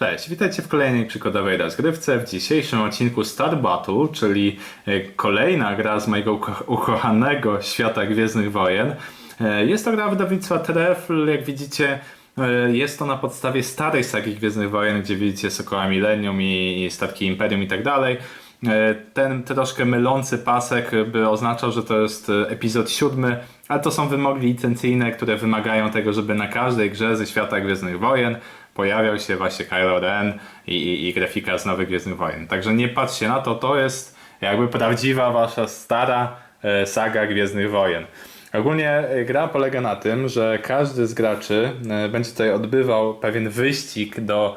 Cześć, witajcie w kolejnej przykładowej rozgrywce. W dzisiejszym odcinku Star Battle, czyli e, kolejna gra z mojego uko- ukochanego świata Gwiezdnych Wojen. E, Jest to gra wydawnictwa Trefl, jak widzicie. e, Jest to na podstawie starej sagi Gwiezdnych Wojen, gdzie widzicie Sokoła Millennium i Statki Imperium i tak dalej. Ten troszkę mylący pasek by oznaczał, że to jest epizod siódmy, ale to są wymogi licencyjne, które wymagają tego, żeby na każdej grze ze świata Gwiezdnych Wojen pojawiał się właśnie Kylo Ren i, i, i grafika z nowych Gwiezdnych Wojen. Także nie patrzcie na to, to jest jakby prawdziwa wasza stara e, saga Gwiezdnych Wojen. Ogólnie e, gra polega na tym, że każdy z graczy e, będzie tutaj odbywał pewien wyścig do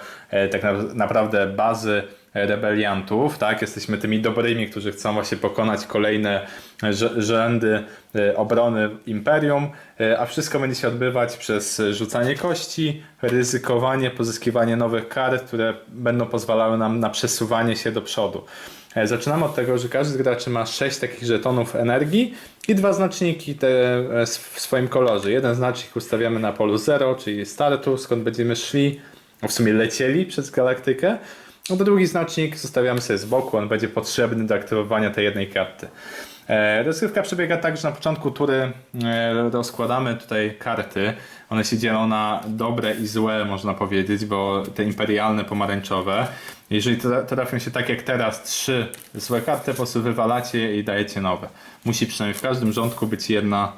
tak na, naprawdę bazy rebeliantów, tak? Jesteśmy tymi dobrymi, którzy chcą właśnie pokonać kolejne rz- rzędy e, obrony imperium, e, a wszystko będzie się odbywać przez rzucanie kości, ryzykowanie, pozyskiwanie nowych kart, które będą pozwalały nam na przesuwanie się do przodu. E, Zaczynamy od tego, że każdy z graczy ma 6 takich żetonów energii i dwa znaczniki w swoim kolorze. Jeden znacznik ustawiamy na polu 0, czyli startu, skąd będziemy szli, w sumie lecieli przez galaktykę. No to drugi znacznik zostawiamy sobie z boku, on będzie potrzebny do aktywowania tej jednej karty. E, Rozgrywka przebiega tak, że na początku tury e, rozkładamy tutaj karty. One się dzielą na dobre i złe, można powiedzieć, bo te imperialne pomarańczowe. Jeżeli tra- trafią się tak jak teraz trzy złe karty, po prostu wywalacie je i dajecie nowe. Musi przynajmniej w każdym rządku być jedna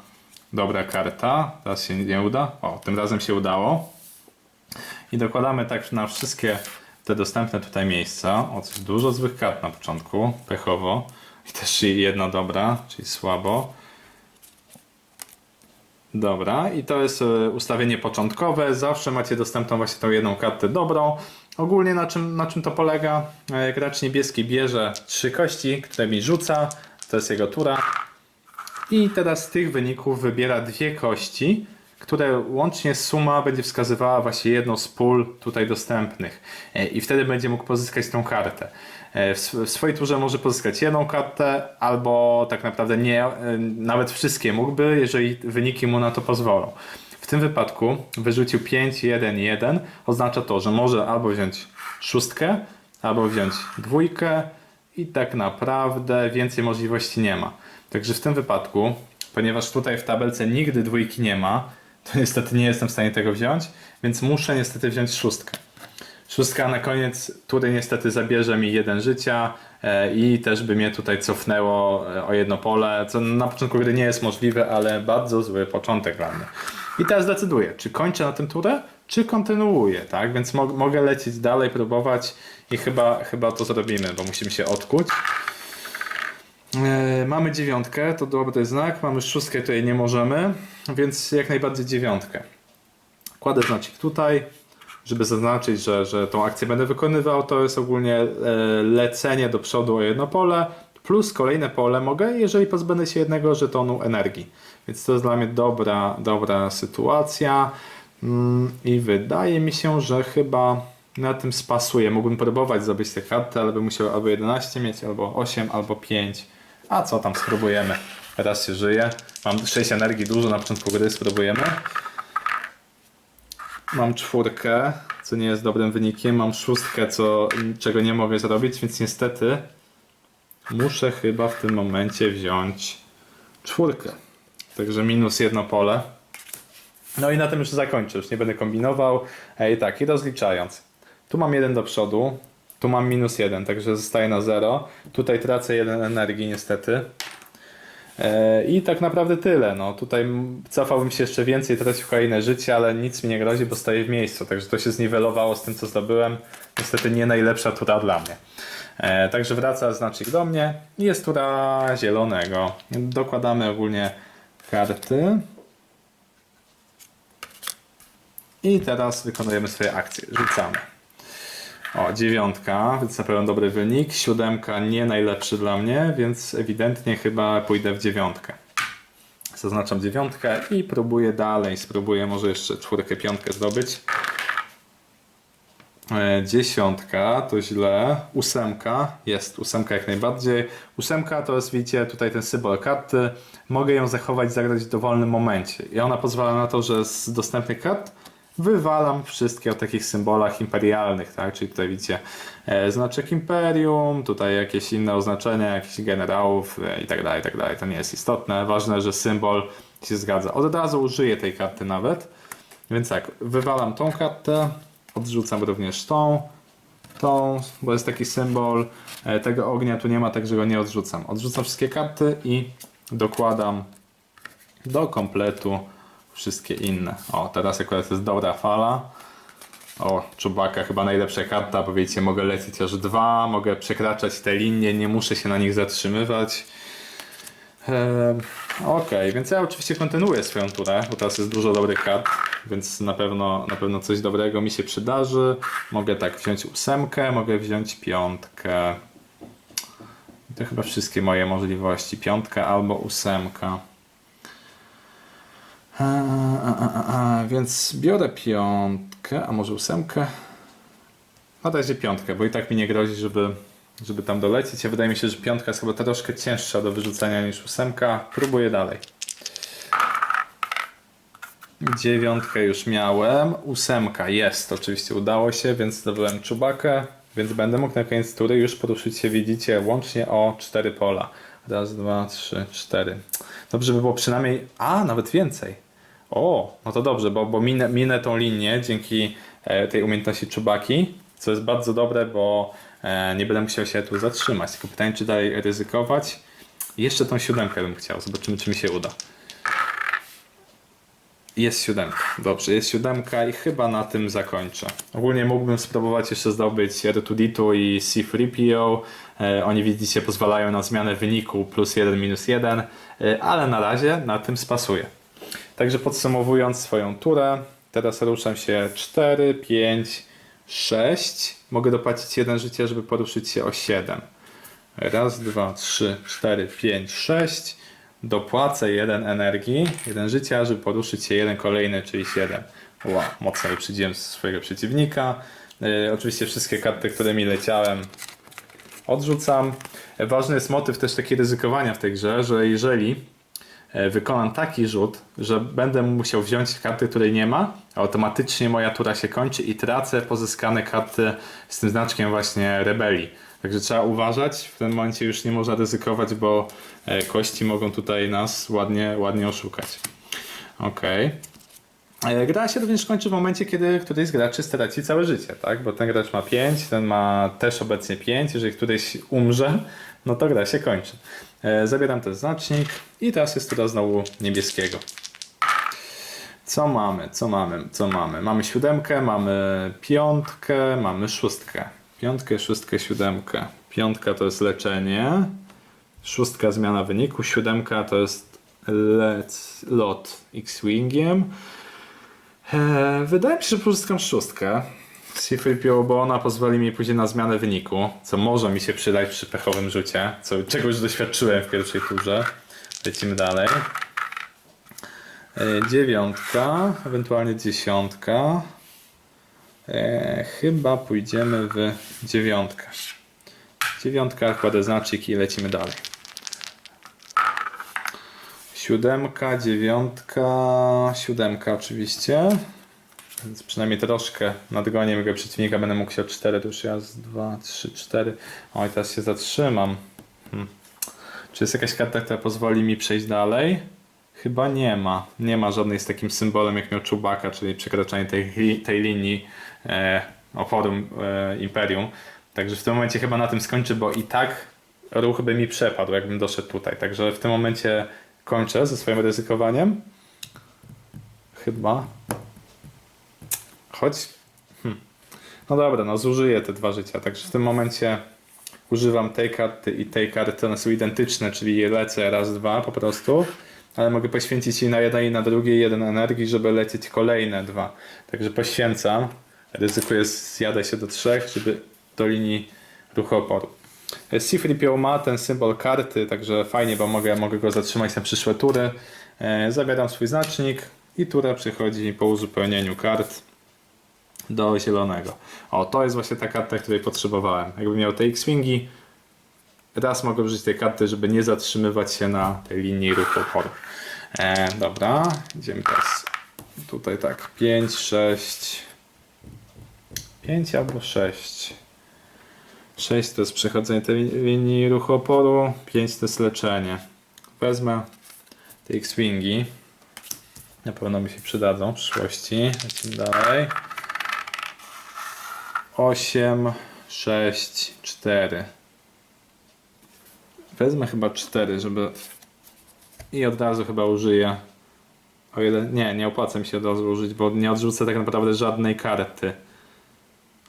dobra karta. Teraz się nie uda. O, tym razem się udało. I dokładamy tak na wszystkie te dostępne tutaj miejsca. O, coś dużo złych kart na początku, pechowo. I też jedna dobra, czyli słabo. Dobra, i to jest e, ustawienie początkowe. Zawsze macie dostępną właśnie tą jedną kartę dobrą. Ogólnie na czym, na czym to polega? E, Gracz niebieski bierze trzy kości, które mi rzuca. To jest jego tura. I teraz z tych wyników wybiera dwie kości, które łącznie suma będzie wskazywała właśnie jedną z pól tutaj dostępnych. E, I wtedy będzie mógł pozyskać tą kartę. E, W, sw- w swojej turze może pozyskać jedną kartę, albo tak naprawdę nie, e, nawet wszystkie mógłby, jeżeli wyniki mu na to pozwolą. W tym wypadku wyrzucił 5, 1, 1. Oznacza to, że może albo wziąć szóstkę, albo wziąć dwójkę i tak naprawdę więcej możliwości nie ma. Także w tym wypadku, ponieważ tutaj w tabelce nigdy dwójki nie ma, to niestety nie jestem w stanie tego wziąć, więc muszę niestety wziąć szóstkę. Szóstka na koniec tury niestety zabierze mi jeden życia e, i też by mnie tutaj cofnęło e, o jedno pole, co na początku gry nie jest możliwe, ale bardzo zły początek dla mnie. I teraz decyduję, czy kończę na tym turę, czy kontynuuję, tak? Więc mo- mogę lecieć dalej, próbować i chyba, chyba to zrobimy, bo musimy się odkuć. E, mamy dziewiątkę, to dobry znak. Mamy szóstkę, tutaj nie możemy, więc jak najbardziej dziewiątkę. Kładę znacznik tutaj, żeby zaznaczyć, że, że tą akcję będę wykonywał. To jest ogólnie e, lecenie do przodu o jedno pole, plus kolejne pole mogę, jeżeli pozbędę się jednego żetonu energii. Więc to jest dla mnie dobra, dobra sytuacja. Mm, I wydaje mi się, że chyba na tym spasuję. Mógłbym próbować zdobyć te karty, ale bym musiał albo 11 mieć, albo 8, albo 5. A co tam, spróbujemy. Teraz się żyje. Mam 6 energii, dużo na początku gry, spróbujemy. Mam czwórkę, co nie jest dobrym wynikiem. Mam szóstkę, co, czego nie mogę zrobić, więc niestety muszę chyba w tym momencie wziąć czwórkę. Także minus jedno pole. No i na tym już zakończę, już nie będę kombinował. E, I tak, i rozliczając. Tu mam jeden do przodu, tu mam minus jeden, także zostaje na zero. Tutaj tracę jeden energii niestety. E, I tak naprawdę tyle. No, tutaj cofałbym się jeszcze więcej, tracił kolejne życie, ale nic mi nie grozi, bo staję w miejscu. Także to się zniwelowało z tym, co zdobyłem. Niestety nie najlepsza tura dla mnie. E, także wraca znacznik do mnie jest tura zielonego. Dokładamy ogólnie karty. I teraz wykonujemy swoje akcje. Rzucamy. O, dziewiątka, więc na pewno dobry wynik. Siódemka nie najlepszy dla mnie, więc ewidentnie chyba pójdę w dziewiątkę. Zaznaczam dziewiątkę i próbuję dalej. Spróbuję może jeszcze czwórkę, piątkę zdobyć. E, Dziesiątka to źle. Ósemka jest ósemka jak najbardziej. Ósemka to jest, widzicie, tutaj ten symbol karty. Mogę ją zachować, zagrać w dowolnym momencie. I ona pozwala na to, że z dostępnych kart wywalam wszystkie o takich symbolach imperialnych, tak? Czyli tutaj widzicie e, znaczek imperium, tutaj jakieś inne oznaczenia, jakichś generałów e, i tak dalej, i tak dalej. To nie jest istotne. Ważne, że symbol się zgadza. Od razu użyję tej karty nawet. Więc tak, wywalam tą kartę, odrzucam również tą, tą, bo jest taki symbol e, tego ognia, tu nie ma, także go nie odrzucam. Odrzucam wszystkie karty i dokładam do kompletu wszystkie inne. O, teraz akurat jest dobra fala. O, Czubaka chyba najlepsza karta, bo wiecie, mogę lecieć aż dwa, mogę przekraczać te linie, nie muszę się na nich zatrzymywać. Eee, Okej, więc ja oczywiście kontynuuję swoją turę, bo teraz jest dużo dobrych kart, więc na pewno, na pewno coś dobrego mi się przydarzy. Mogę tak wziąć ósemkę, mogę wziąć piątkę. To chyba wszystkie moje możliwości. Piątka albo ósemka. A, a, a, a, więc biorę piątkę, a może ósemkę? Na razie piątkę, bo i tak mi nie grozi, żeby, żeby tam dolecieć. Ja wydaje mi się, że piątka jest chyba troszkę cięższa do wyrzucenia niż ósemka. Próbuję dalej. Dziewiątkę już miałem. Ósemka jest, oczywiście udało się, więc zdobyłem czubakę. Więc będę mógł na koniec tury już poruszyć się, widzicie, łącznie o cztery pola. Raz, dwa, trzy, cztery. Dobrze by było przynajmniej, a nawet więcej. O, no to dobrze, bo, bo minę, minę tą linię dzięki e, tej umiejętności czubaki, co jest bardzo dobre, bo e, nie będę musiał się tu zatrzymać. Tylko pytanie, czy dalej ryzykować. Jeszcze tą siódemkę bym chciał, zobaczymy, czy mi się uda. Jest siódemka. Dobrze, jest siódemka i chyba na tym zakończę. Ogólnie mógłbym spróbować jeszcze zdobyć R2D2 i C3PO. E, oni widzicie pozwalają na zmianę wyniku plus 1, minus 1, e, ale na razie na tym spasuję. Także podsumowując swoją turę, teraz ruszam się 4, 5, 6. Mogę dopłacić jeden życie, żeby poruszyć się o 7. Raz, dwa, trzy, cztery, pięć, sześć. Dopłacę jeden energii, jeden życia, żeby poruszyć się jeden kolejny, czyli 7. Wow, mocno wyprzedziłem swojego przeciwnika. Yy, oczywiście wszystkie karty, którymi leciałem, odrzucam. E, Ważny jest motyw też taki ryzykowania w tej grze, że jeżeli wykonam taki rzut, że będę musiał wziąć karty, której nie ma, automatycznie moja tura się kończy i tracę pozyskane karty z tym znaczkiem właśnie rebelii. Także trzeba uważać, w tym momencie już nie można ryzykować, bo e, kości mogą tutaj nas ładnie, ładnie oszukać. Okej. E, Gra się również kończy w momencie, kiedy któryś z graczy straci całe życie, tak? Bo ten gracz ma 5, ten ma też obecnie 5. Jeżeli któryś umrze, no to gra się kończy. E, Zabieram ten znacznik i teraz jest tura znowu niebieskiego. Co mamy? Co mamy? Co mamy? Mamy siódemkę, mamy piątkę, mamy szóstkę. Piątkę, szóstkę, siódemkę. Piątka to jest leczenie. Szóstka zmiana wyniku. Siódemka to jest let, lot X-Wingiem. Eee, wydaje mi się, że pozyskam szóstkę. C3PO, bo ona pozwoli mi później na zmianę wyniku, co może mi się przydać przy pechowym rzucie, co, czego już doświadczyłem w pierwszej turze. Lecimy dalej. E, dziewiątka, ewentualnie dziesiątka. E, chyba pójdziemy w dziewiątkę. Dziewiątka, kładę znacznik i lecimy dalej. Siódemka, dziewiątka, siódemka oczywiście. Więc przynajmniej troszkę nadgonię mojego przeciwnika, będę mógł się o 4, to już raz, dwa, trzy, cztery. Oj, teraz się zatrzymam. Hmm. Czy jest jakaś karta, która pozwoli mi przejść dalej? Chyba nie ma. Nie ma żadnej z takim symbolem, jak miał Czubaka, czyli przekraczanie tej, tej linii e, oporu e, Imperium. Także w tym momencie chyba na tym skończę, bo i tak ruch by mi przepadł, jakbym doszedł tutaj. Także w tym momencie kończę ze swoim ryzykowaniem. Chyba. Choć. Hmm. No dobra, no zużyję te dwa życia. Także w tym momencie używam tej karty i tej karty. One są identyczne, czyli lecę raz, dwa po prostu. Ale mogę poświęcić i na jednej i na drugiej jeden energii, żeby lecieć kolejne dwa. Także poświęcam. Ryzykuję, zjadę się do trzech, żeby do linii ruchu oporu. C3PO ma ten symbol karty, także fajnie, bo mogę, mogę go zatrzymać na przyszłe tury. E, Zabieram swój znacznik i tura przychodzi po uzupełnieniu kart do zielonego. O, to jest właśnie ta karta, której potrzebowałem. Jakbym miał te X-Wingi, raz mogę użyć tej karty, żeby nie zatrzymywać się na tej linii ruchu oporu. E, dobra, idziemy teraz tutaj tak, 5, 6, 5 albo 6. 6 to jest przechodzenie tej linii ruchu oporu, 5 to jest leczenie. Wezmę te X-Wingi. Na pewno mi się przydadzą w przyszłości. Lecimy dalej. 8, 6, 4. Wezmę chyba 4, żeby. I od razu chyba użyję. O ile. Nie, nie opłaca mi się od razu użyć, bo nie odrzucę tak naprawdę żadnej karty.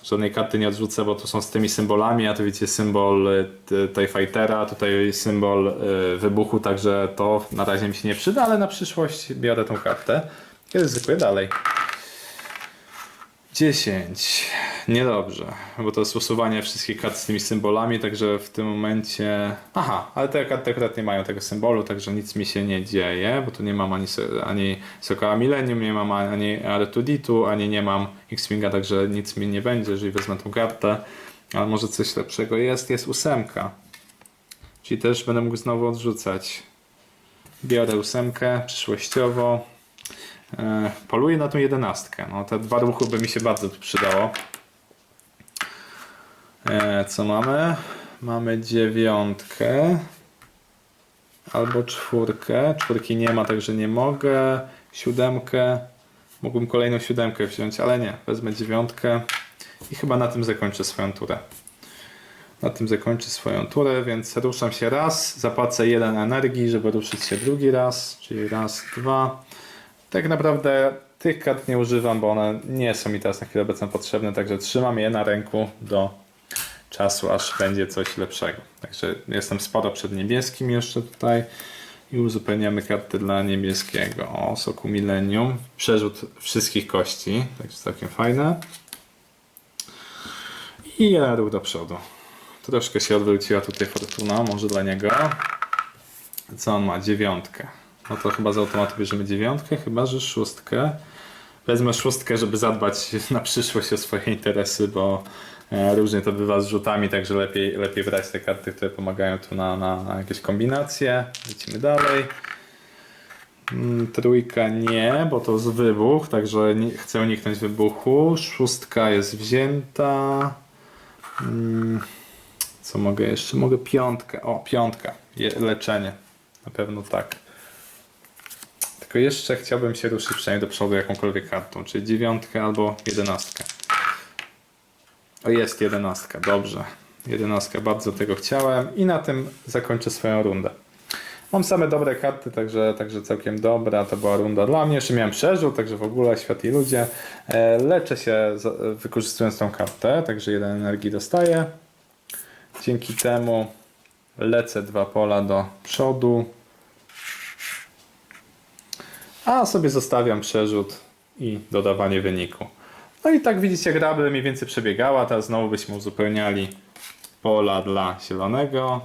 Żadnej karty nie odrzucę, bo tu są z tymi symbolami, a tu widzicie symbol y, t- TIE Fightera, tutaj symbol y, wybuchu, także to na razie mi się nie przyda, ale na przyszłość biorę tą kartę i ryzykuję dalej. 10. Niedobrze, bo to jest usuwanie wszystkich kart z tymi symbolami, także w tym momencie... Aha, ale te karty akurat nie mają tego symbolu, także nic mi się nie dzieje, bo tu nie mam ani, ani Sokoła Millennium, nie mam ani R2D2, ani nie mam X-Winga, także nic mi nie będzie, jeżeli wezmę tą kartę. Ale może coś lepszego jest, jest ósemka. Czyli też będę mógł znowu odrzucać. Biorę ósemkę przyszłościowo. E, poluję na tą jedenastkę. No, te dwa ruchy by mi się bardzo przydało. E, co mamy? Mamy dziewiątkę. Albo czwórkę. Czwórki nie ma, także nie mogę. Siódemkę. Mógłbym kolejną siódemkę wziąć, ale nie. Wezmę dziewiątkę. I chyba na tym zakończę swoją turę. Na tym zakończę swoją turę, więc ruszam się raz, zapłacę jeden energii, żeby ruszyć się drugi raz, czyli raz, dwa. Tak naprawdę tych kart nie używam, bo one nie są mi teraz na chwilę obecną potrzebne, także trzymam je na ręku do czasu, aż będzie coś lepszego. Także jestem sporo przed niebieskim jeszcze tutaj i uzupełniamy karty dla niebieskiego. O, soku Millennium. Przerzut wszystkich kości, także całkiem fajne. I ruch do przodu. Troszkę się odwróciła tutaj fortuna, może dla niego. Co on ma? Dziewiątkę. No to chyba z automatu bierzemy dziewiątkę, chyba że szóstkę. Wezmę szóstkę, żeby zadbać na przyszłość o swoje interesy, bo e, różnie to bywa z rzutami, także lepiej, lepiej brać te karty, które pomagają tu na, na, na jakieś kombinacje. Lecimy dalej. Mm, Trójka nie, bo to jest wybuch, także nie, chcę uniknąć wybuchu. Szóstka jest wzięta. Mm, Co mogę jeszcze? Mogę piątkę. O, piątka. Je, leczenie. Na pewno tak. Tylko jeszcze chciałbym się ruszyć przynajmniej do przodu jakąkolwiek kartą, czyli dziewiątkę albo jedenastkę. O, jest jedenastka, dobrze. Jedenastka, bardzo tego chciałem i na tym zakończę swoją rundę. Mam same dobre karty, także, także całkiem dobra. To była runda dla mnie. Jeszcze miałem przerzut, także w ogóle światli ludzie. E, leczę się wykorzystując tą kartę, także jeden energii dostaję. Dzięki temu lecę dwa pola do przodu. A sobie zostawiam przerzut i dodawanie wyniku. No i tak widzicie, gra by mniej więcej przebiegała. Teraz znowu byśmy uzupełniali pola dla zielonego.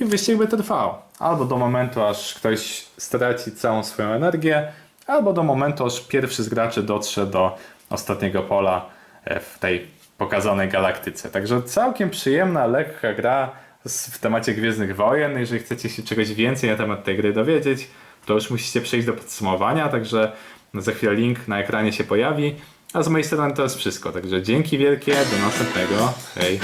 I wyścig by trwał. Albo do momentu, aż ktoś straci całą swoją energię, albo do momentu, aż pierwszy z graczy dotrze do ostatniego pola e, w tej pokazanej galaktyce. Także całkiem przyjemna, lekka gra w temacie Gwiezdnych Wojen. Jeżeli chcecie się czegoś więcej na temat tej gry dowiedzieć, to już musicie przejść do podsumowania, także za chwilę link na ekranie się pojawi. A z mojej strony to jest wszystko, także dzięki wielkie, do następnego. Hej!